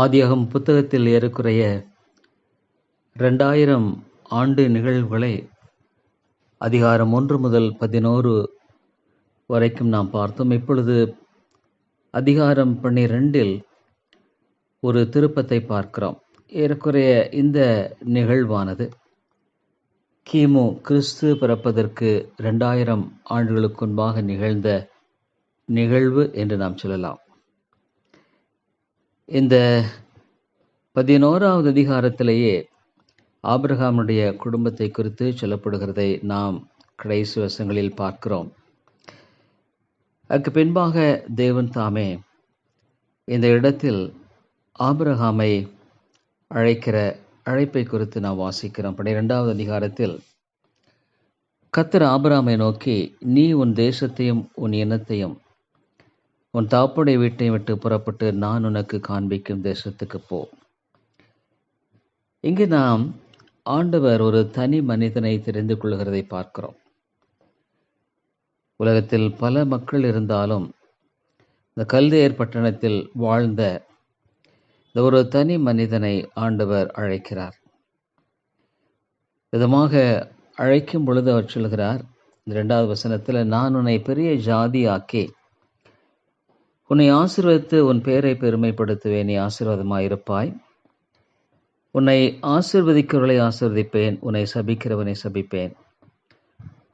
ஆதியாகமம் புத்தகத்தில் ஏறக்குறைய ரெண்டாயிரம் ஆண்டு நிகழ்வுகளை அதிகாரம் ஒன்று முதல் பதினோரு வரைக்கும் நாம் பார்த்தோம். இப்பொழுது அதிகாரம் பன்னிரெண்டில் ஒரு திருப்பத்தை பார்க்கிறோம். ஏறக்குறைய இந்த நிகழ்வானது கிமு கிறிஸ்து பிறப்பதற்கு ரெண்டாயிரம் ஆண்டுகளுக்கு முன்பாக நிகழ்ந்த நிகழ்வு என்று நாம் சொல்லலாம். இந்த பதினோராவது அதிகாரத்திலேயே ஆபிரகாமுடைய குடும்பத்தை குறித்து சொல்லப்படுகிறதை நாம் கடைசி வசங்களில் பார்க்கிறோம். அதுக்கு பின்பாக தேவன் தாமே இந்த இடத்தில் ஆபிரகாமை அழைக்கிற அழைப்பை குறித்து நாம் வாசிக்கிறோம். பன்னிரெண்டாவது அதிகாரத்தில் கத்தர் ஆபிராமை நோக்கி நீ உன் தேசத்தையும் உன் இனத்தையும் உன் தாப்புடைய வீட்டை விட்டு புறப்பட்டு நான் உனக்கு காண்பிக்கும் தேசத்துக்கு போ. இங்கு நாம் ஆண்டவர் ஒரு தனி மனிதனை தெரிந்து கொள்கிறதை பார்க்கிறோம். உலகத்தில் பல மக்கள் இருந்தாலும் இந்த கல்தேர் பட்டணத்தில் வாழ்ந்த இந்த ஒரு தனி மனிதனை ஆண்டவர் அழைக்கிறார். விதமாக அழைக்கும் பொழுது அவர் சொல்கிறார் இந்த ரெண்டாவது வசனத்தில் நான் உன்னை பெரிய ஜாதி உன்னை ஆசிர்வதித்து உன் பெயரை பெருமைப்படுத்துவேன் நீ ஆசீர்வாதமாயிருப்பாய் உன்னை ஆசிர்வதிக்கிறவர்களை ஆசிர்வதிப்பேன் உன்னை சபிக்கிறவனை சபிப்பேன்.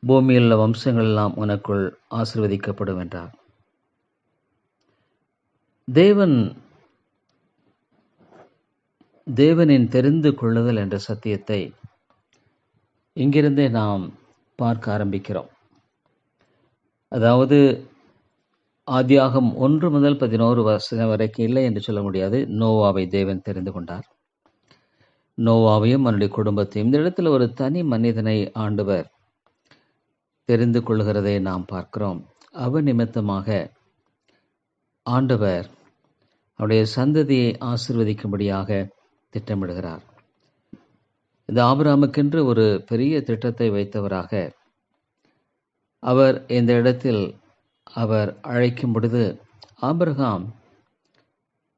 பூமியில் உள்ள வம்சங்கள் எல்லாம் உனக்குள் ஆசிர்வதிக்கப்படும் என்றார் தேவன் தேவனின் தெரிந்து கொள்ளுதல் என்ற சத்தியத்தை இங்கிருந்தே நாம் பார்க்க ஆரம்பிக்கிறோம். அதாவது ஆதியாகம் ஒன்று முதல் பதினோரு வருஷம் வரைக்கும் இல்லை என்று சொல்ல முடியாது. நோவாவை தேவன் தெரிந்து கொண்டார். நோவாவையும் அவனுடைய குடும்பத்தையும் இந்த இடத்துல ஒரு தனி மனிதனை ஆண்டவர் தெரிந்து கொள்கிறதை நாம் பார்க்கிறோம். அவ நிமித்தமாக ஆண்டவர் அவருடைய சந்ததியை ஆசிர்வதிக்கும்படியாக திட்டமிடுகிறார். இந்த ஆபிராமுக்கென்று ஒரு பெரிய திட்டத்தை வைத்தவராக அவர் இந்த இடத்தில் அவர் அழைக்கும் பொழுது ஆபிரகாம்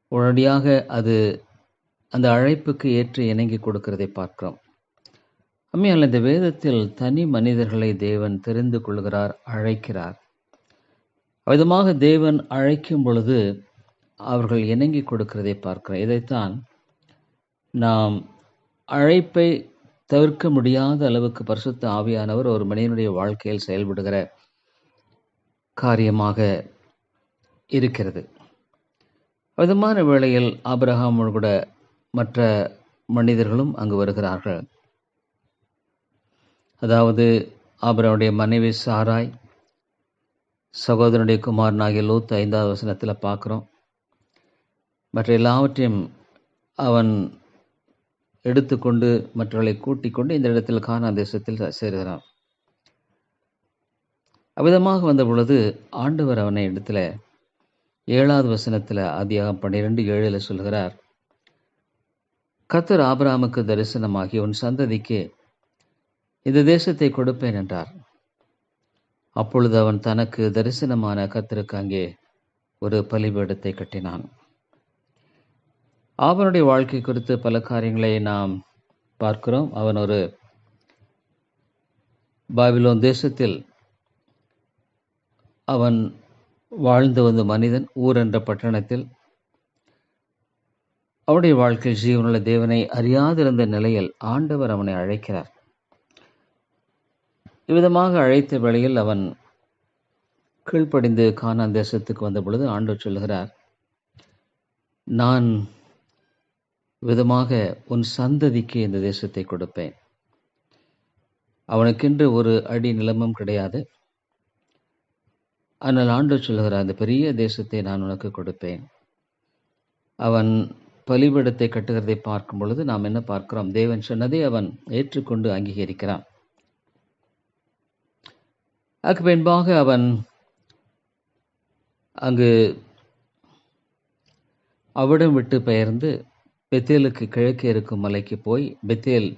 உடனடியாக அது அந்த அழைப்புக்கு ஏற்று இணங்கி கொடுக்கிறதை பார்க்கிறோம். அம்மையால் இந்த வேதத்தில் தனி மனிதர்களை தேவன் தெரிந்து கொள்கிறார் அழைக்கிறார். விதமாக தேவன் அழைக்கும் பொழுது அவர்கள் இணங்கி கொடுக்கிறதை பார்க்கிறோம். இதைத்தான் நாம் அழைப்பை தவிர்க்க முடியாத அளவுக்கு பரிசுத்த ஆவியானவர் ஒரு மனிதனுடைய வாழ்க்கையில் செயல்படுகிற காரியமாக இருக்கிறது. விதமான வேளையில் ஆபிரகாமோடு கூட மற்ற மனிதர்களும் அங்கு வருகிறார்கள். அதாவது ஆபிரனுடைய மனைவி சாராய் சகோதரனுடைய குமாரனாகிய லூத் ஐந்தாவது வசனத்தில் பார்க்குறோம். மற்ற எல்லாவற்றையும் அவன் எடுத்துக்கொண்டு மற்றவர்களை கூட்டிக் கொண்டு இந்த இடத்தில் கானா தேசத்தில் சேருகிறான். அவ்விதமாக வந்த பொழுது ஆண்டவர் அவனை இடத்துல ஏழாவது வசனத்தில் ஆதியாகம் பன்னிரெண்டு ஏழில் சொல்கிறார் கத்தர் ஆபராமுக்கு தரிசனமாகி உன் சந்ததிக்கு இந்த தேசத்தை கொடுப்பேன் என்றார். அப்பொழுது அவன் தனக்கு தரிசனமான கத்தருக்கு அங்கே ஒரு பலிபீடத்தை கட்டினான். அவனுடைய வாழ்க்கை குறித்து பல காரியங்களை நாம் பார்க்கிறோம். அவன் ஒரு பாபிலோன் தேசத்தில் அவன் வாழ்ந்து வந்த மனிதன் ஊர் என்ற பட்டணத்தில் அவனுடைய வாழ்க்கையில் ஜீவனுள்ள தேவனை அறியாதிருந்த நிலையில் ஆண்டவர் அவனை அழைக்கிறார். இவ்விதமாக அழைத்த வேளையில் அவன் கீழ்ப்படிந்து கானான் தேசத்துக்கு வந்த பொழுது ஆண்டவர் சொல்கிறார் நான் விதமாக உன் சந்ததிக்கு இந்த தேசத்தை கொடுப்பேன். அவனுக்கென்று ஒரு அடி நிலமும் கிடையாது. ஆனால் ஆண்டு சொல்கிறார் அந்த பெரிய தேசத்தை நான் உனக்கு கொடுப்பேன். அவன் பலிபடத்தை கட்டுகிறதை பார்க்கும் பொழுது நாம் என்ன பார்க்கிறோம்? தேவன் சொன்னதை அவன் ஏற்றுக்கொண்டு அங்கீகரிக்கிறான். அதுக்கு பின்பாக அவன் அங்கு அவிடம் விட்டு பெயர்ந்து பெத்தேலுக்கு கிழக்கே இருக்கும் மலைக்கு போய் பெத்தேல்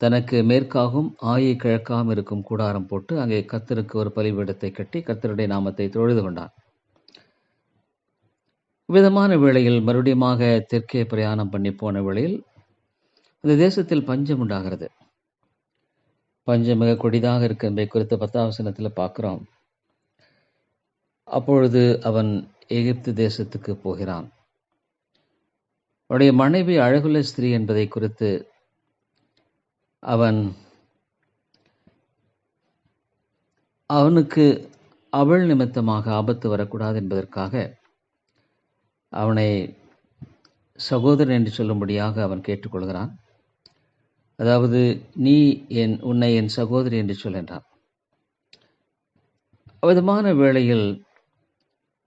தனக்கு மேற்காகவும் ஆயை கிழக்காகவும் இருக்கும் கூடாரம் போட்டு அங்கே கத்தருக்கு ஒரு பலிபீடத்தை கட்டி கத்தருடைய நாமத்தை தொழுது கொண்டான் விதமான வேளையில் மறுபடியுமாக தெற்கே பிரயாணம் பண்ணி போன வேளையில் அந்த தேசத்தில் பஞ்சம் உண்டாகிறது. பஞ்சம் மிக கொடிதாக இருக்கு என்பதை குறித்து பத்தாவசனத்தில் பார்க்குறோம். அப்பொழுது அவன் எகிப்து தேசத்துக்கு போகிறான். அவனுடைய மனைவி அழகுள்ள ஸ்திரீ என்பதை குறித்து அவன் அவனுக்கு அவள் நிமித்தமாக ஆபத்து வரக்கூடாது என்பதற்காக அவனை சகோதரன் என்று சொல்லும்படியாக அவன் கேட்டுக்கொள்கிறான். அதாவது நீ என் உன்னை என் சகோதரி என்று சொல்கின்றான் விதமான வேளையில்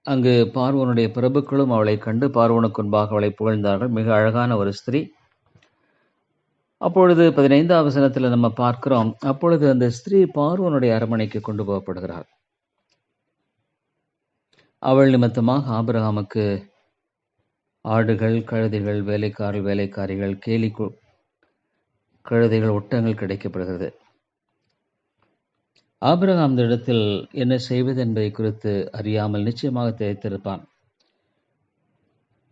அங்கு பார்வனுடைய பிரபுக்களும் அவளை கண்டு பார்வனுக்கு முன்பாக அவளை புகழ்ந்தார்கள். மிக அழகான ஒரு ஸ்திரீ. அப்பொழுது பதினைந்தாம் வசனத்தில் நம்ம பார்க்கிறோம். அப்பொழுது அந்த ஸ்திரீ பார்வனுடைய அரமனைக்கு கொண்டு போகப்படுகிறார் அவள் நிமித்தமாக ஆபிரகாமுக்கு ஆடுகள் கழுதைகள் வேலைக்காரர்கள் வேலைக்காரிகள் கேலி கழுதைகள் ஒட்டங்கள் கிடைக்கப்படுகிறது. ஆபிரகாம் இந்த இடத்தில் என்ன செய்வது என்பதை குறித்து அறியாமல் நிச்சயமாக திகைத்திருப்பான்.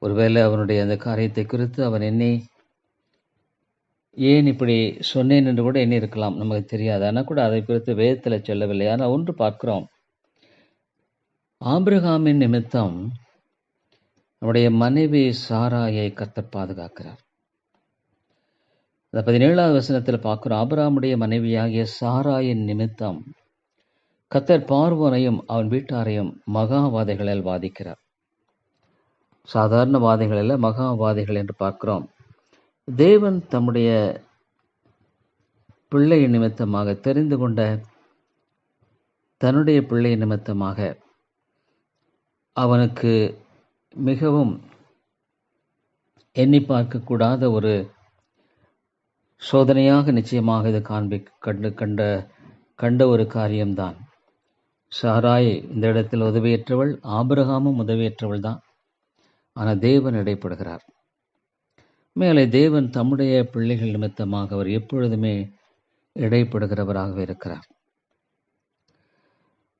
ஒருவேளை அவனுடைய அந்த காரியத்தை குறித்து அவன் எண்ணி ஏன் இப்படி சொன்னேன் என்று கூட எண்ணி இருக்கலாம் நமக்கு தெரியாது. ஆனால் கூட அதை குறித்து வேதத்தில் சொல்லவில்லை. ஆனால் ஒன்று பார்க்கிறோம். ஆபிரகாமின் நிமித்தம் நம்முடைய மனைவி சாராயை கர்த்தர் பாதுகாக்கிறார். அந்த பதினேழாவது வசனத்தில் பார்க்கிறோம். ஆபிரகாமுடைய மனைவியாகிய சாராயின் நிமித்தம் கத்தர் பார்வனையும் அவன் வீட்டாரையும் மகாவாதைகளால் வாதிக்கிறார். சாதாரண வாதைகளில் அல்ல மகாவாதைகள் என்று பார்க்கிறோம். தேவன் தம்முடைய பிள்ளை நிமித்தமாக தெரிந்து கொண்ட தன்னுடைய பிள்ளை நிமித்தமாக அவனுக்கு மிகவும் எண்ணி பார்க்கக்கூடாத ஒரு சோதனையாக நிச்சயமாக இது காண்பி கண்டு கண்ட கண்ட ஒரு காரியம்தான். சாராய் இந்த இடத்தில் உதவியற்றவள் ஆபிரகாமும் உதவியற்றவள் தான் ஆனால் தேவன் இடைப்படுகிறார். மேலே தேவன் தம்முடைய பிள்ளைகள் நிமித்தமாக அவர் எப்பொழுதுமே இடைப்படுகிறவராக இருக்கிறார்.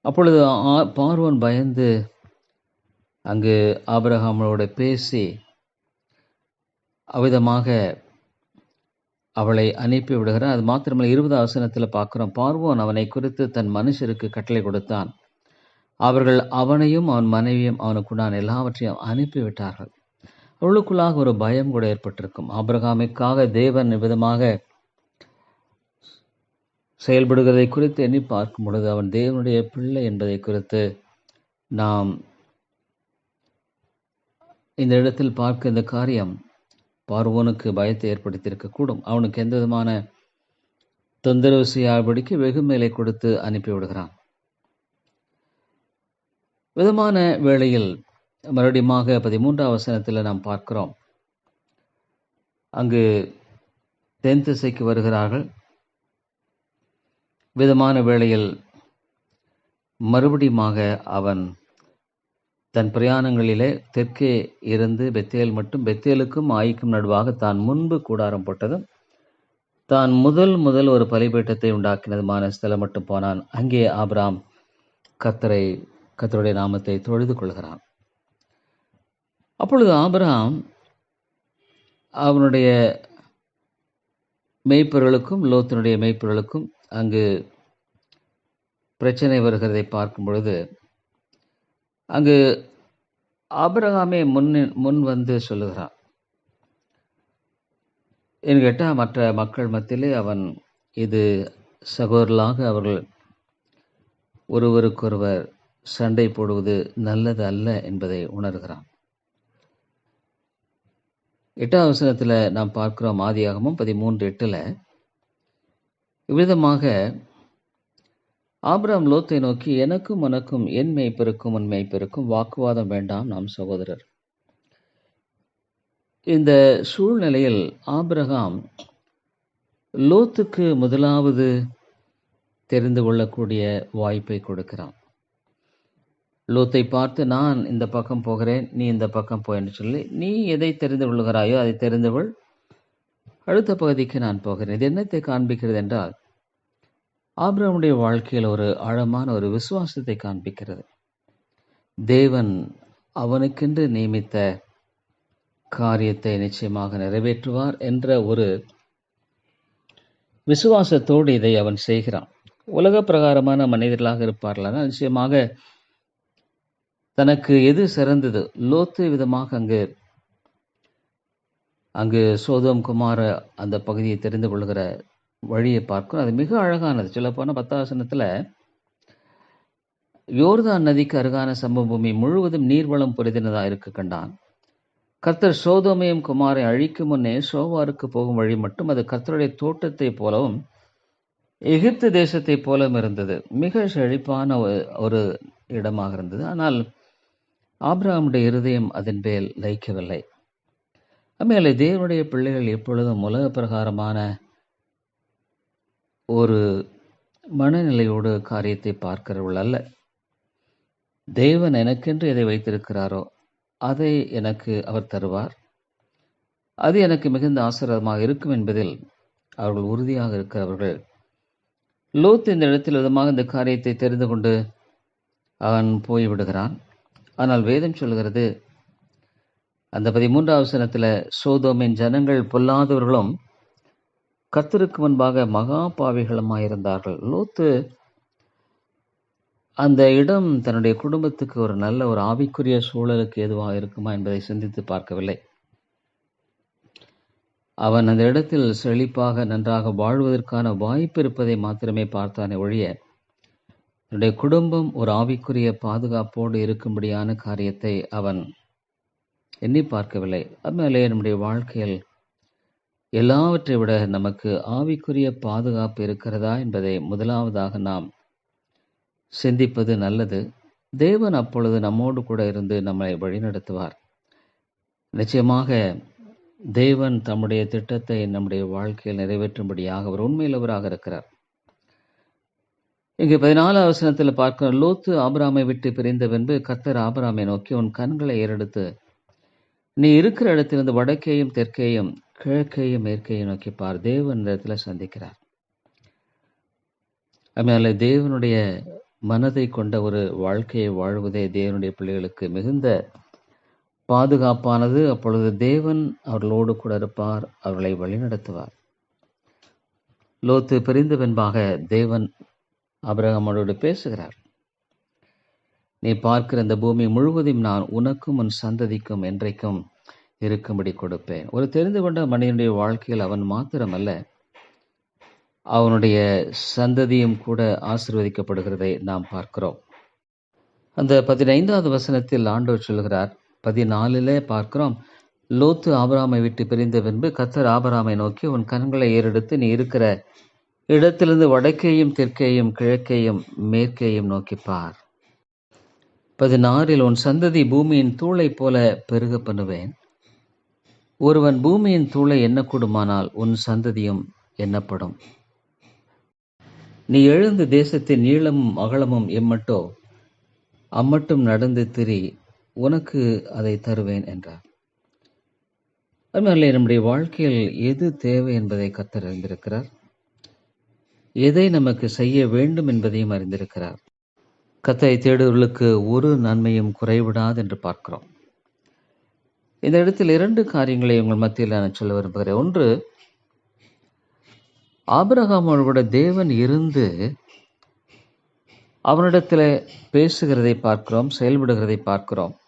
அப்பொழுது ஆ- பார்வோன் பயந்து அங்கு ஆபிரகாமோடு பேசி அவ்விதமாக அவளை அனுப்பி விடுகிறார். அது மாத்திரமல்ல இருபது அவசனத்தில் பார்க்கிறோம். பார்வோன் அவனை குறித்து தன் மனுஷருக்கு கட்டளை கொடுத்தான். அவர்கள் அவனையும் அவன் மனைவியும் அவனுக்குண்டான எல்லாவற்றையும் அனுப்பிவிட்டார்கள் அவளுக்குள்ளாக ஒரு பயம் கூட ஏற்பட்டிருக்கும். ஆபிரகாமிற்காக தேவன் விதமாக செயல்படுகிறதை குறித்து எண்ணி பார்க்கும் பொழுது அவன் தேவனுடைய பிள்ளை என்பதை குறித்து நாம் இந்த இடத்தில் பார்க்க இந்த காரியம் பார்வோனுக்கு பயத்தை ஏற்படுத்தியிருக்கக்கூடும் அவனுக்கு எந்த விதமான தொந்தரவு செய்யாதபடிக்கு வெகு மேலே கொடுத்து அனுப்பிவிடுகிறான். விதமான வேளையில் மறுபடியுமாக பதிமூன்றாம் வசனத்தில் நாம் பார்க்கிறோம். அங்கு தென் திசைக்கு வருகிறார்கள். விதமான வேளையில் மறுபடியுமாக அவன் தன் பிரயாணங்களிலே தெற்கே இருந்து பெத்தேல் மட்டும் பெத்தேலுக்கும் ஆய்க்கும் நடுவாக தான் முன்பு கூடாரம் போட்டதும் தான் முதல் முதல் ஒரு பலிபீட்டத்தை உண்டாக்கினதுமான ஸ்தலம் மட்டும் போனான். அங்கே ஆபிராம் கத்தரை கத்தருடைய நாமத்தை தொழுது கொள்கிறான். அப்பொழுது ஆபிரகாம் அவனுடைய மெய்ப்பொருளுக்கும் லோத்தினுடைய மெய்ப்பொருளுக்கும் அங்கு பிரச்சனை வருகிறதை பார்க்கும் பொழுது அங்கு ஆபிரகாமே முன் முன் வந்து சொல்லுகிறான். என்று கேட்டால் மற்ற மக்கள் மத்தியிலே அவன் இது சகோதரலாக அவர்கள் ஒருவருக்கொருவர் சண்டை போடுவது நல்லது அல்ல என்பதை உணர்கிறான். எட்டாம் வசனத்தில் நாம் பார்க்கிறோம் ஆதியாகமும் பதிமூன்று எட்டில் இவ்விதமாக ஆபிரகாம் லோத்தை நோக்கி எனக்கும் உனக்கும் என் மெய்ப்பெருக்கும் உன் மெய்ப்பெருக்கும் வாக்குவாதம் வேண்டாம் நாம் சகோதரர். இந்த சூழ்நிலையில் ஆபிரகாம் லோத்துக்கு முதலாவது தெரிந்து கொள்ளக்கூடிய வாய்ப்பை கொடுக்கிறான். லோத்தை பார்த்து நான் இந்த பக்கம் போகிறேன் நீ இந்த பக்கம் போ என்று சொல்லி நீ எதை தெரிந்து கொள்கிறாயோ அதை தெரிந்துகொள். அடுத்த பகுதிக்கு நான் போகிறேன். இது என்னத்தை காண்பிக்கிறது என்றால் ஆபிரமுடைய வாழ்க்கையில் ஒரு ஆழமான ஒரு விசுவாசத்தை காண்பிக்கிறது. தேவன் அவனுக்கென்று நியமித்த காரியத்தை நிச்சயமாக நிறைவேற்றுவார் என்ற ஒரு விசுவாசத்தோடு இதை அவன் செய்கிறான். உலக பிரகாரமான மனிதர்களாக இருப்பார்கள் நிச்சயமாக தனக்கு எது சிறந்தது? லோத்து விதமாக அங்கு அங்கு சோதம் குமார அந்த பகுதியை தெரிந்து கொள்கிற வழியை பார்க்கும் அது மிக அழகானது. சொல்ல பத்தாசனத்தில் யோர்தான் நதிக்கு அருகான சம்பவபூமி முழுவதும் நீர்வளம் புரிதினதாக இருக்க கண்டான். கர்த்தர் சோதோமையும் குமாரை அழிக்கும் முன்னே சோவாருக்கு போகும் வழி மட்டும் அது கர்த்தருடைய தோட்டத்தை போலவும் எகிப்து தேசத்தை போலவும் இருந்தது. மிக செழிப்பான ஒரு இடமாக இருந்தது. ஆனால் ஆப்ராமுடைய இருதயம் அதன் பேல் லைக்கவில்லை அம்மையாலே தேவனுடைய பிள்ளைகள் எப்பொழுதும் உலக பிரகாரமான ஒரு மனநிலையோடு காரியத்தை பார்க்கிறவள் அல்ல. தேவன் எனக்கென்று எதை வைத்திருக்கிறாரோ அதை எனக்கு அவர் தருவார். அது எனக்கு மிகுந்த ஆசீர்வாதமாக இருக்கும் என்பதில் அவர்கள் உறுதியாக இருக்கிறவர்கள் லோத் இந்த இடத்தில் விதமாக இந்த காரியத்தை தெரிந்து கொண்டு அவன் போய்விடுகிறான். ஆனால் வேதம் சொல்கிறது அந்த பதிமூன்றாவது சனத்தில் சோதோமின் ஜனங்கள் பொல்லாதவர்களும் கத்தருக்கு முன்பாக மகா பாவிகளுமாயிருந்தார்கள். லோத்து அந்த இடம் தன்னுடைய குடும்பத்துக்கு ஒரு நல்ல ஒரு ஆவிக்குரிய சூழலுக்கு எதுவாக இருக்குமா என்பதை சிந்தித்து பார்க்கவில்லை. அவன் அந்த இடத்தில் செழிப்பாக நன்றாக வாழ்வதற்கான வாய்ப்பு இருப்பதை மாத்திரமே பார்த்தானே ஒழிய என்னுடைய குடும்பம் ஒரு ஆவிக்குரிய பாதுகாப்போடு இருக்கும்படியான காரியத்தை அவன் எண்ணி பார்க்கவில்லை. அதுமேலே நம்முடைய வாழ்க்கையில் எல்லாவற்றை விட நமக்கு ஆவிக்குரிய பாதுகாப்பு இருக்கிறதா என்பதை முதலாவதாக நாம் சிந்திப்பது நல்லது. தேவன் அப்பொழுது நம்மோடு கூட இருந்து நம்மை வழிநடத்துவார். நிச்சயமாக தேவன் தம்முடைய திட்டத்தை நம்முடைய வாழ்க்கையில் நிறைவேற்றும்படியாக அவர் உண்மையுள்ளவராக இருக்கிறார். இங்கு பதினாலு அவசரத்தில் பார்க்கிற லோத்து ஆபராமை விட்டு பிரிந்த பின்பு கத்தர் ஆபராமை நோக்கி உன் கண்களை ஏறெடுத்து நீ இருக்கிற இடத்திலிருந்து வடக்கேயும் தெற்கேயும் கிழக்கேயும் மேற்கையும் நோக்கி பார். தேவன் இடத்துல சந்திக்கிறார். அதனால தேவனுடைய மனதை கொண்ட ஒரு வாழ்க்கையை வாழ்வதே தேவனுடைய பிள்ளைகளுக்கு மிகுந்த பாதுகாப்பானது. அப்பொழுது தேவன் அவர்களோடு கூட இருப்பார் அவர்களை வழிநடத்துவார். லோத்து பிரிந்த பின்பாக தேவன் அபிரகமோடு பேசுகிறார். நீ பார்க்கிற இந்த பூமி முழுவதையும் நான் உனக்கும் உன் சந்ததிக்கும் என்றைக்கும் இருக்கும்படி கொடுப்பேன். ஒரு தெரிந்து கொண்ட மனிதனுடைய வாழ்க்கையில் அவன் மாத்திரமல்ல அவனுடைய சந்ததியும் கூட ஆசிர்வதிக்கப்படுகிறதை நாம் பார்க்கிறோம். அந்த பதினைந்தாவது வசனத்தில் ஆண்டவர் சொல்கிறார் பதினாலிலே பார்க்கிறோம் லோத்து ஆபராமை விட்டு பிரிந்த பின்பு கத்தர் ஆபராமை நோக்கி உன் கண்களை ஏறெடுத்து நீ இருக்கிற இடத்திலிருந்து வடக்கேயும் தெற்கேயும் கிழக்கேயும் மேற்கேயும் நோக்கிப்பார் பதினாறில் உன் சந்ததி பூமியின் தூளை போல பெருக பண்ணுவேன். ஒருவன் பூமியின் தூளை எண்ணக்கூடுமானால் உன் சந்ததியும் எண்ணப்படும். நீ எழுந்து தேசத்தின் நீளமும் அகலமும் எம்மட்டோ அம்மட்டும் நடந்து திரி உனக்கு அதை தருவேன் என்றார். அதுமாதிரி நம்முடைய வாழ்க்கையில் எது தேவை என்பதை கத்தறிந்திருக்கிறார் எதை நமக்கு செய்ய வேண்டும் என்பதையும் அறிந்திருக்கிறார். கத்தை தேடுவர்களுக்கு ஒரு நன்மையும் குறைவிடாது என்று பார்க்கிறோம். இந்த இடத்தில் இரண்டு காரியங்களை உங்கள் மத்தியில் நான் சொல்ல விரும்புகிறேன். ஒன்று ஆபிரகாமோட தேவன் இருந்து அவனிடத்தில் பேசுகிறதை பார்க்கிறோம் செயல்படுகிறதை பார்க்கிறோம்.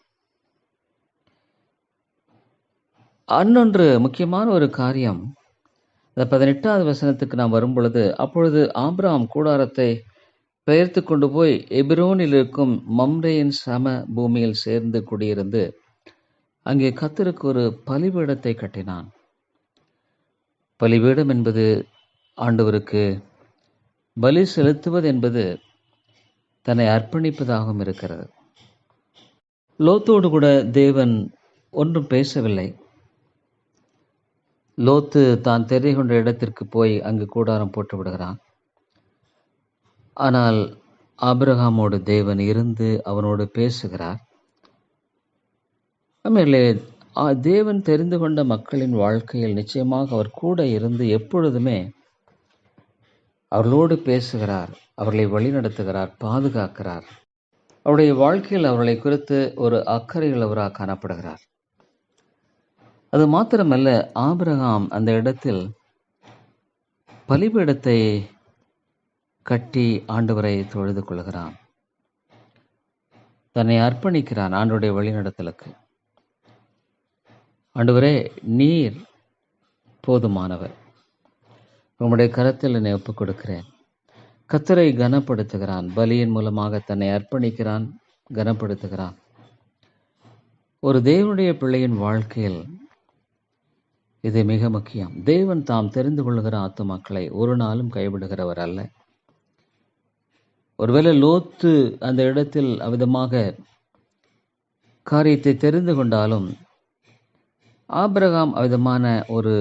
அன்னொன்று முக்கியமான ஒரு காரியம் இந்த பதினெட்டாவது வசனத்துக்கு நாம் வரும்பொழுது அப்பொழுது ஆபிரகாம் கூடாரத்தை பெயர்த்து கொண்டு போய் எபிரோனில் இருக்கும் மம்ரேயின் சம பூமியில் சேர்ந்து குடியிருந்து அங்கே கத்தருக்கு ஒரு பலிபீடத்தை கட்டினான். பலிபீடம் என்பது ஆண்டவருக்கு பலி செலுத்துவது என்பது தன்னை அர்ப்பணிப்பதாகவும் இருக்கிறது. லோத்தோடு கூட தேவன் ஒன்றும் பேசவில்லை. லோத்து தான் தெரிய கொண்ட இடத்திற்கு போய் அங்கு கூடாரம் போட்டு விடுகிறான். ஆனால் ஆபிரகாமோடு தேவன் இருந்து அவனோடு பேசுகிறார். ஆಮೇಲೆ தேவன் தெரிந்து கொண்ட மக்களின் வாழ்க்கையில் நிச்சயமாக அவர் கூட இருந்து எப்பொழுதுமே அவர்களோடு பேசுகிறார் அவர்களை வழிநடத்துகிறார் பாதுகாக்கிறார். அவருடைய வாழ்க்கையில் அவர்களை குறித்து ஒரு அக்கறையுள்ளவராக காணப்படுகிறார். அது மாத்திரமல்ல ஆபிரகாம் அந்த இடத்தில் பலிபீடத்தை கட்டி ஆண்டவரை தொழுது கொள்கிறான் தன்னை அர்ப்பணிக்கிறான் ஆண்டுடைய வழிநடத்தலுக்கு. ஆண்டவரே நீர் போதுமானவர். உங்களுடைய கரத்தில் என்னை ஒப்புக் கொடுக்கிறேன் கத்தரை கனப்படுத்துகிறான். பலியின் மூலமாக தன்னை அர்ப்பணிக்கிறான் கனப்படுத்துகிறான். ஒரு தேவனுடைய பிள்ளையின் வாழ்க்கையில் இது மிக முக்கியம். தேவன் தாம் தெரிந்து கொள்ளுகிற ஆத்துமாக்களை ஒரு நாளும் கைவிடுகிறவர் அல்ல. ஒருவேளை லோத்து அந்த இடத்தில் அவ்விதமாக காரியத்தை தெரிந்து கொண்டாலும் ஆபிரகாம் அவ்விதமான ஒரு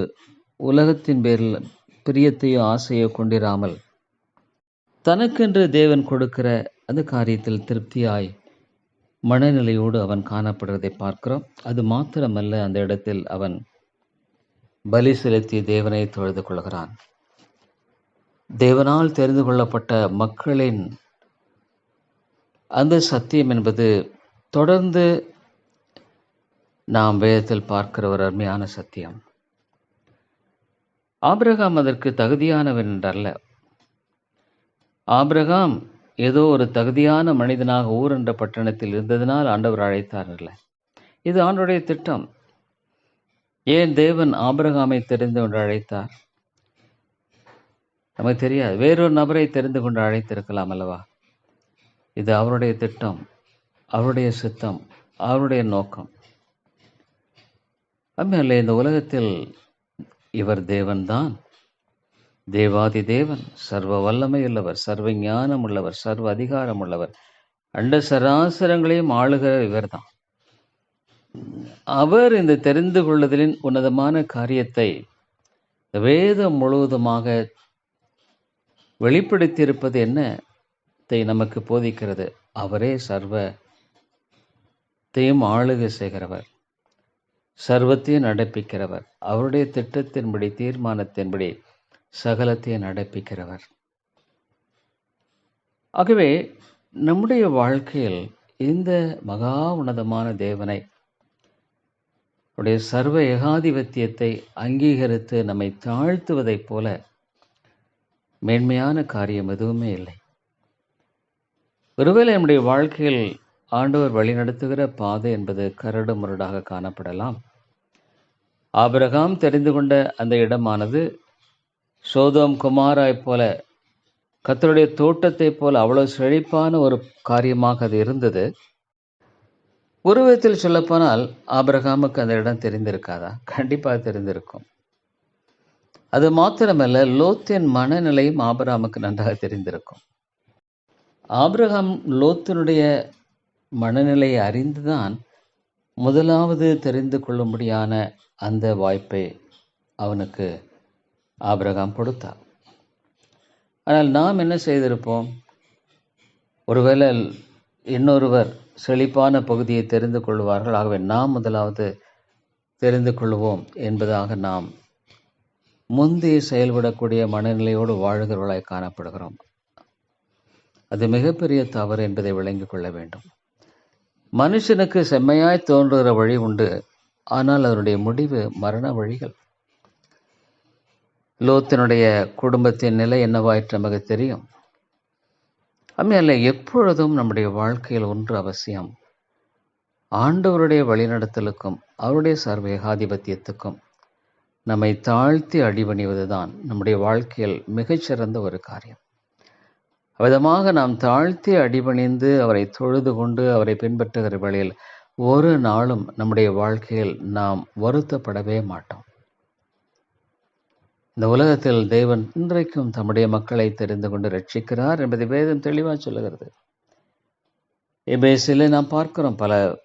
உலகத்தின் பேரில் பிரியத்தையோ ஆசையோ கொண்டிராமல் தனக்கென்று தேவன் கொடுக்கிற அந்த காரியத்தில் திருப்தியாய் மனநிலையோடு அவன் காணப்படுறதை பார்க்கிறோம். அது மாத்திரமல்ல அந்த இடத்தில் அவன் பலி செலுத்தி தேவனை தொழுது கொள்கிறான். தேவனால் தெரிந்து கொள்ளப்பட்ட மக்களின் அந்த சத்தியம் என்பது தொடர்ந்து நாம் வேதத்தில் பார்க்கிற ஒரு அருமையான சத்தியம். ஆபிரகாம் அதற்கு தகுதியானவன் என்றல்ல. ஆபிரகாம் ஏதோ ஒரு தகுதியான மனிதனாக ஊர் என்ற பட்டணத்தில் இருந்ததினால் ஆண்டவர் அழைத்தார் இல்லை இது ஆண்டுடைய திட்டம். ஏன் தேவன் ஆபிரகாமை தெரிந்து கொண்டு அழைத்தார்? நமக்கு தெரியாது. வேறொரு நபரை தெரிந்து கொண்டு அழைத்திருக்கலாம் அல்லவா? இது அவருடைய திட்டம் அவருடைய சித்தம் அவருடைய நோக்கம். அம்மையல்ல இந்த உலகத்தில் இவர் தேவன்தான். தேவாதி தேவன் சர்வ வல்லமையுள்ளவர் சர்வ ஞானம் உள்ளவர் சர்வ அதிகாரம் உள்ளவர். அண்ட சராசரங்களையும் ஆளுகிற இவர்தான். அவர் இந்த தெரிந்து கொள்ளுதலின் உன்னதமான காரியத்தை வேதம் முழுவதுமாக வெளிப்படுத்தியிருப்பது என்னத்தை நமக்கு போதிக்கிறது? அவரே சர்வத்தையும் ஆளுகை செய்கிறவர் சர்வத்தையும் நடப்பிக்கிறவர். அவருடைய திட்டத்தின்படி தீர்மானத்தின்படி சகலத்தையும் நடப்பிக்கிறவர். ஆகவே நம்முடைய வாழ்க்கையில் இந்த மகா உன்னதமான தேவனை உடைய சர்வ ஏகாதிபத்தியத்தை அங்கீகரித்து நம்மை தாழ்த்துவதைப் போல மேன்மையான காரியம் எதுவுமே இல்லை. ஒருவேளை நம்முடைய வாழ்க்கையில் ஆண்டவர் வழிநடத்துகிற பாதை என்பது கரடு முரடாக காணப்படலாம். ஆபிரகாம் தெரிந்து கொண்ட அந்த இடமானது சோதோம் குமாராய் போல கத்தருடைய தோட்டத்தைப் போல அவ்வளவு செழிப்பான ஒரு காரியமாக அது இருந்தது. ஒரு விதத்தில் சொல்லப்போனால் ஆபிரகாமுக்கு அந்த இடம் தெரிந்திருக்காதா? கண்டிப்பாக தெரிந்திருக்கும். அது மாத்திரமல்ல லோத்தின் மனநிலையும் ஆபிரகாமுக்கு நன்றாக தெரிந்திருக்கும். ஆபிரகாம் லோத்தினுடைய மனநிலையை அறிந்துதான் முதலாவது தெரிந்து கொள்ளும்படியான அந்த வாய்ப்பை அவனுக்கு ஆபிரகாம் கொடுத்தார். ஆனால் நாம் என்ன செய்திருப்போம்? ஒருவேளை இன்னொருவர் செழிப்பான பகுதியை தெரிந்து கொள்வார்கள். ஆகவே நாம் முதலாவது தெரிந்து கொள்வோம் என்பதாக நாம் முந்தி செயல்படக்கூடிய மனநிலையோடு வாழ்கிறவர்களாய் காணப்படுகிறோம். அது மிகப்பெரிய தவறு என்பதை விளங்கிக் கொள்ள வேண்டும். மனுஷனுக்கு செம்மையாய் தோன்றுகிற வழி உண்டு. ஆனால் அதனுடைய முடிவு மரண வழிகள். லோத்தினுடைய குடும்பத்தின் நிலை என்னவாயிற்று நமக்கு தெரியும். அம்மையல்ல எப்பொழுதும் நம்முடைய வாழ்க்கையில் ஒன்று அவசியம். ஆண்டவருடைய வழிநடத்தலுக்கும் அவருடைய சர்வ ஏகாதிபத்தியத்துக்கும் நம்மை தாழ்த்தி அடிபணிவதுதான் நம்முடைய வாழ்க்கையில் மிகச்சிறந்த ஒரு காரியம். விதமாக நாம் தாழ்த்தி அடிபணிந்து அவரை தொழுது கொண்டு அவரை பின்பற்றுகிற வழியில் ஒரு நாளும் நம்முடைய வாழ்க்கையில் நாம் வருத்தப்படவே மாட்டோம். இந்த உலகத்தில் தேவன் இன்றைக்கும் தம்முடைய மக்களை தெரிந்து கொண்டு ரட்சிக்கிறார் என்பதை வேதம் தெளிவாக சொல்லுகிறது. எபேசிலே நாம் பார்க்கிறோம் பல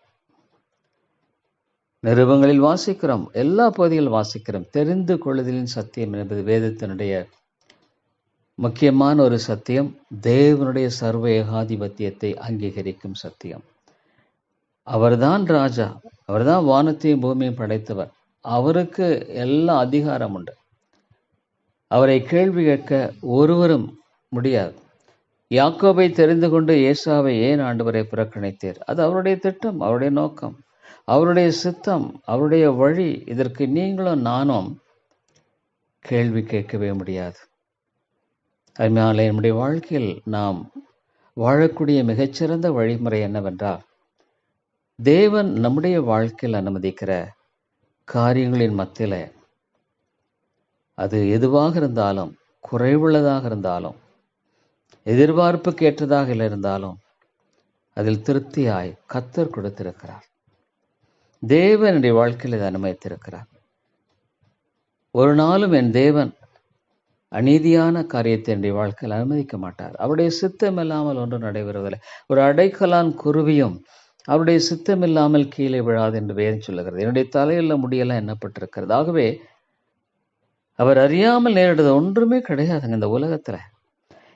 நிருபங்களில் வாசிக்கிறோம் எல்லா பகுதிகளில் வாசிக்கிறோம். தெரிந்து கொள்ளுதலின் சத்தியம் என்பது வேதத்தினுடைய முக்கியமான ஒரு சத்தியம். தேவனுடைய சர்வ ஏகாதிபத்தியத்தை அங்கீகரிக்கும் சத்தியம். அவர்தான் ராஜா. அவர்தான் வானத்தையும் பூமியும் படைத்தவர். அவருக்கு எல்லா அதிகாரம் உண்டு. அவரை கேள்வி கேட்க ஒருவரும் முடியாது. யாக்கோபை தெரிந்து கொண்டு ஏசாவை ஏன் ஆண்டவரை புறக்கணித்தீர்? அது அவருடைய திட்டம் அவருடைய நோக்கம் அவருடைய சித்தம் அவருடைய வழி. இதற்கு நீங்களும் நானும் கேள்வி கேட்கவே முடியாது. அதனால என்னுடைய வாழ்க்கையில் நாம் வாழக்கூடிய மிகச்சிறந்த வழிமுறை என்னவென்றால் தேவன் நம்முடைய வாழ்க்கையில் அனுமதிக்கிற காரியங்களின் மத்தியில் அது எதுவாக இருந்தாலும் குறைவுள்ளதாக இருந்தாலும் எதிர்பார்ப்புக்கு ஏற்றதாக இல்லை இருந்தாலும் அதில் திருப்தியாய் கத்தர் கொடுத்திருக்கிறார். தேவன் வாழ்க்கையில் இதை அனுமதித்திருக்கிறார். ஒரு நாளும் என் தேவன் அநீதியான காரியத்தை என்னுடைய வாழ்க்கையில் அனுமதிக்க மாட்டார். அவருடைய சித்தம் இல்லாமல் ஒன்றும் நடைபெறுவதில்லை ஒரு அடைக்கலான் குருவியும் அவருடைய சித்தம் இல்லாமல் கீழே விழாது என்று வேதம் சொல்லுகிறது. என்னுடைய தலையில் முடியெல்லாம் என்னப்பட்டிருக்கிறது ஆகவே அவர் அறியாமல் நேரிடுறது ஒன்றுமே கிடையாதுங்க இந்த உலகத்துல.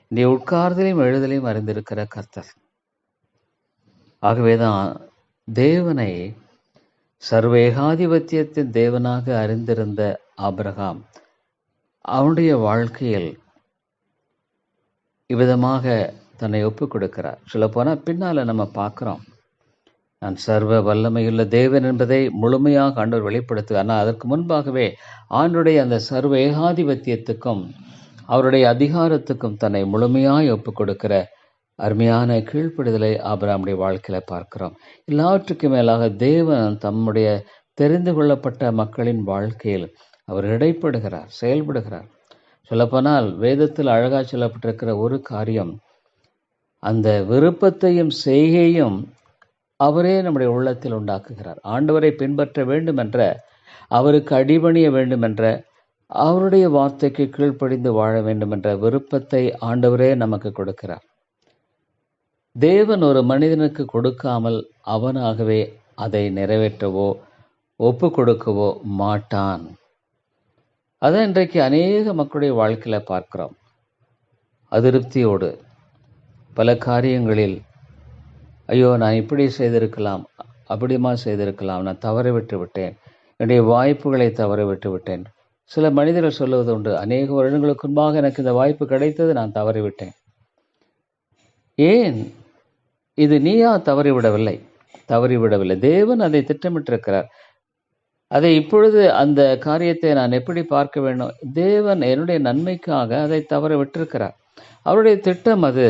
நீ உட்கார்தலையும் எழுதலையும் அறிந்திருக்கிற கர்த்தர். ஆகவேதான் தேவனை சர்வேகாதிபத்தியத்தின் தேவனாக அறிந்திருந்த ஆபிரகாம் அவனுடைய வாழ்க்கையில் இவ்விதமாக தன்னை ஒப்புக் கொடுக்கிறார் சொல்லப்போனால் பின்னால் நம்ம பார்க்குறோம். நான் சர்வ வல்லமையுள்ள தேவன் என்பதை முழுமையாக ஆண்டவர் வெளிப்படுத்து. ஆனால் அதற்கு முன்பாகவே ஆண்டுடைய அந்த சர்வ ஏகாதிபத்தியத்துக்கும் அவருடைய அதிகாரத்துக்கும் தன்னை முழுமையாய் ஒப்புக் கொடுக்கிற அருமையான கீழ்ப்படுதலை ஆபராமுடைய வாழ்க்கையில் பார்க்கிறோம். எல்லாவற்றுக்கும் மேலாக தேவன் தம்முடைய தெரிந்து கொள்ளப்பட்ட மக்களின் வாழ்க்கையில் அவர் இடைப்படுகிறார் செயல்படுகிறார். சொல்லப்போனால் வேதத்தில் அழகாக சொல்லப்பட்டிருக்கிற ஒரு காரியம் அந்த விருப்பத்தையும் செய்கையும் அவரே நம்முடைய உள்ளத்தில் உண்டாக்குகிறார். ஆண்டவரை பின்பற்ற வேண்டும் என்ற அவருக்கு அடிபணிய வேண்டும் என்ற அவருடைய வார்த்தைக்கு கீழ்ப்படிந்து வாழ வேண்டும் என்ற விருப்பத்தை ஆண்டவரே நமக்கு கொடுக்கிறார். தேவன் ஒரு மனிதனுக்கு கொடுக்காமல் அவனாகவே அதை நிறைவேற்றவோ ஒப்பு கொடுக்கவோ மாட்டான். அதான் இன்றைக்கு அநேக மக்களுடைய வாழ்க்கையில் பார்க்கிறோம். அதிருப்தியோடு பல காரியங்களில் ஐயோ நான் இப்படி செய்திருக்கலாம் அப்படிமா செய்திருக்கலாம் நான் தவற விட்டு விட்டேன் என்னுடைய வாய்ப்புகளை தவற விட்டு விட்டேன் சில மனிதர்கள் சொல்லுவது உண்டு அநேக வருடங்களுக்கு முன்பாக எனக்கு இந்த வாய்ப்பு கிடைத்தது நான் தவறிவிட்டேன் ஏன்? இது நீயா தவறிவிடவில்லை தவறிவிடவில்லை தேவன் அதை திட்டமிட்டிருக்கிறார். அதை இப்பொழுது அந்த காரியத்தை நான் எப்படி பார்க்க வேண்டும்? தேவன் என்னுடைய நன்மைக்காக அதை தவற விட்டிருக்கிறார். அவருடைய திட்டம் அது.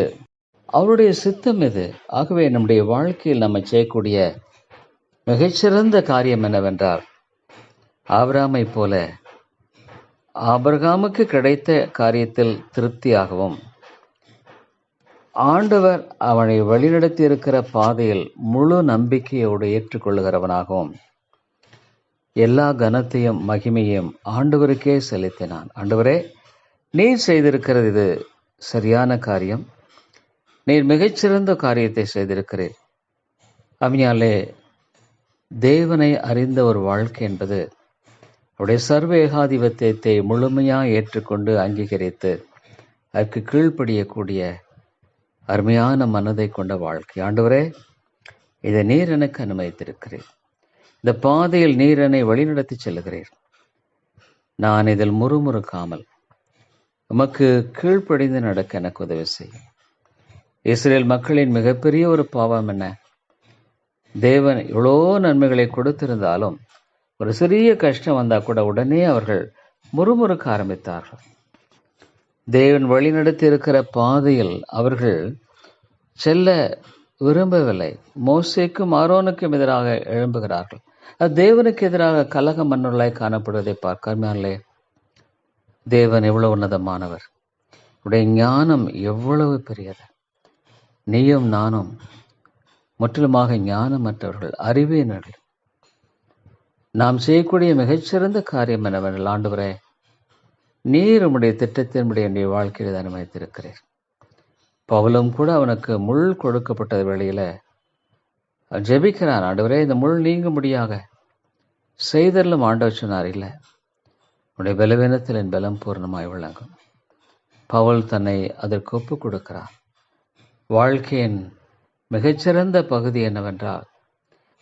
அவருடைய சித்தம் இது. ஆகவே நம்முடைய வாழ்க்கையில் நம்ம செய்யக்கூடிய மிகச்சிறந்த காரியம் என்னவென்றால் ஆபிராமை போல ஆபரகாமுக்கு கிடைத்த காரியத்தில் திருப்தியாகவும் ஆண்டவர் அவனை வழிநடத்தி இருக்கிற பாதையில் முழு நம்பிக்கையோடு ஏற்றுக்கொள்ளுகிறவனாகவும் எல்லா கனத்தையும் மகிமையும் ஆண்டவருக்கே செலுத்தினான். ஆண்டவரே நீர் செய்திருக்கிறது இது சரியான காரியம். நீர் மிகச்சிறந்த காரியத்தை செய்திருக்கிறீர். அம்மையாலே தேவனை அறிந்த ஒரு வாழ்க்கை என்பது அவருடைய சர்வ ஏகாதிபத்தியத்தை முழுமையாக ஏற்றுக்கொண்டு அங்கீகரித்து அதற்கு கீழ்ப்படியக்கூடிய அருமையான மனதை கொண்ட வாழ்க்கை. ஆண்டவரே இதை நீர் எனக்கு அனுமதித்திருக்கிறேன் இந்த பாதையில் நீர் என்னை வழிநடத்தி செல்கிறீர் நான் இதில் முறுமுறுக்காமல் உமக்கு கீழ்ப்படிந்து நடக்க எனக்கு உதவி செய்யும். இஸ்ரேல் மக்களின் மிகப்பெரிய ஒரு பாவம் என்ன? தேவன் எவ்வளோ நன்மைகளை கொடுத்திருந்தாலும் ஒரு சிறிய கஷ்டம் வந்தால் கூட உடனே அவர்கள் முறுமுறுக்க ஆரம்பித்தார்கள். தேவன் வழிநடத்தி இருக்கிற பாதையில் அவர்கள் செல்ல விரும்பவில்லை. மோசேக்கும் ஆரோனுக்கும் எதிராக எழும்புகிறார்கள். அது தேவனுக்கு எதிராக கலக மன்னர்களாய் காணப்படுவதை பார்க்காமலே தேவன் எவ்வளவு உன்னதமானவர். உடைய ஞானம் எவ்வளவு பெரியது. நீயும் நானும் முற்றிலுமாக ஞானமற்றவர்கள் அறிவியினர்கள் நாம் செய்யக்கூடிய மிகச்சிறந்த காரியம் என்னவென்றால் ஆண்டவரே நீர் உம்முடைய திட்டத்தின்படி என்னுடைய வாழ்க்கையில் அனுமதித்திருக்கிறீர். பவுலும் கூட அவனுக்கு முள் கொடுக்கப்பட்ட வேளையில ஜெபிக்கிறான் ஆண்டவரே இந்த முள் நீங்கும்படியாக செய்தரலும் ஆண்டவர் சொன்னார் இல்லை உடைய பலவீனத்தில் என் பலம் பூர்ணமாய் விளங்கும். பவுல் தன்னை அதற்கு ஒப்பு கொடுக்கிறார். வாழ்க்கையின் மிகச்சிறந்த பகுதி என்னவென்றால்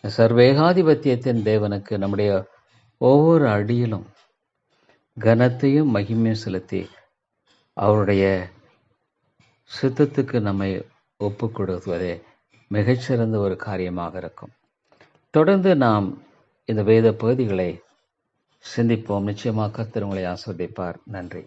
சர்வேகாதிபத்தியத்தின் தேவனுக்கு நம்முடைய ஒவ்வொரு அடியிலும் கனத்தையும் மகிமையும் செலுத்தி அவருடைய சித்தத்துக்கு நம்மை ஒப்பு கொடுக்குவதே மிகச்சிறந்த ஒரு காரியமாக இருக்கும். தொடர்ந்து நாம் இந்த வேத பகுதிகளை சிந்திப்போம். நிச்சயமாக கத்திரங்களை ஆஸ்வதிப்பார் நன்றி.